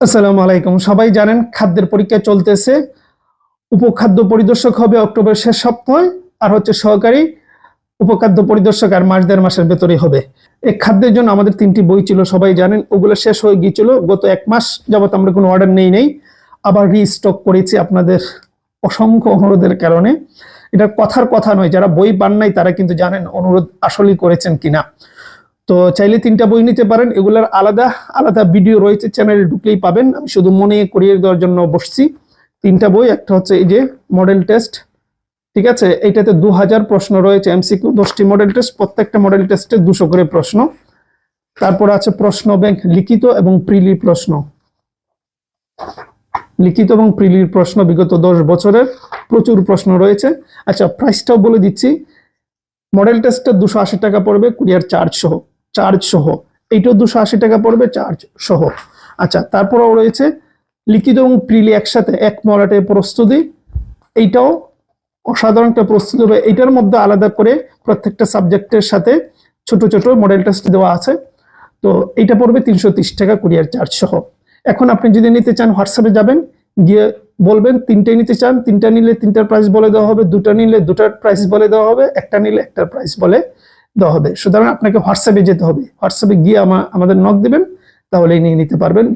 আসসালামু আলাইকুম। সবাই জানেন খাদ্যের পরীক্ষা চলতেছে। উপখাদ্য পরিদর্শক হবে অক্টোবর শেষ সপ্তাহে আর হচ্ছে সহকারী উপখাদ্য পরিদর্শক আর মাস দেড় মাসের ভেতরেই হবে। এই খাদ্যের জন্য আমাদের তিনটি বই ছিল, সবাই জানেন। ওগুলো শেষ হয়ে গিয়েছিল। গত এক মাস যাবত আমরা কোনো অর্ডার নেই নেই। আবার রিস্টক করেছি আপনাদের অসংখ্য অনুরোধের কারণে। এটা কথার কথা নয়, যারা বই পান নাই তারা কিন্তু জানেন অনুরোধ আসলেই করেছেন কিনা। তো চাইলে তিনটা বই নিতে পারেন, এগুলার আলাদা আলাদা ভিডিও রয়েছে চ্যানেলে ঢুকলেই পাবেন। আমি শুধু মনে করিয়ে দেওয়ার জন্য বসছি। তিনটা বই, একটা হচ্ছে এই যে মডেল টেস্ট ঠিক আছে? এইটাতে দু হাজার প্রশ্ন রয়েছে এমসিকিউ দশটি মডেল টেস্ট প্রত্যেকটা মডেল টেস্টে দুশো করে প্রশ্ন। তারপর আছে প্রশ্ন ব্যাংক লিখিত এবং প্রিলি প্রশ্ন। লিখিত এবং প্রিলির প্রশ্ন বিগত দশ বছরের প্রচুর প্রশ্ন রয়েছে। আচ্ছা প্রাইসটাও বলে দিচ্ছি। মডেল টেস্টটা দুশো টাকা পড়বে কুরিয়ার চার্জ সহ। চার্জ সহ। এইটাও দুশো আশি টাকা পড়বে, চার্জ সহ। আচ্ছা তারপরেও রয়েছে লিখিত এবং প্রিলি একসাথে এক মরাটে প্রস্তুতি। এইটাও অসাধারণ একটা প্রস্তুতি হবে। এইটার মধ্যে আলাদা করে প্রত্যেকটা সাবজেক্টের সাথে ছোট ছোট মডেল টেস্ট দেওয়া আছে। তো এইটা পড়বে তিনশো টাকা কুরিয়ার চার্জ সহ। এখন আপনি যদি নিতে চান, হোয়াটসঅ্যাপে যাবেন, গিয়ে বলবেন তিনটাই নিতে চান, তিনটা নিলে তিনটার প্রাইস বলে দেওয়া হবে, দুটা নিলে দুটার প্রাইস বলে দেওয়া হবে, একটা নিলে একটার প্রাইস বলে। দেওয়া হবে। সুতরাং আপনাকে হোয়াটসঅ্যাপে যেতে হবে। হোয়াটসঅ্যাপে গিয়ে আমা- আমাদের নক দেবেন তাহলে নিয়ে নিতে পারবেন।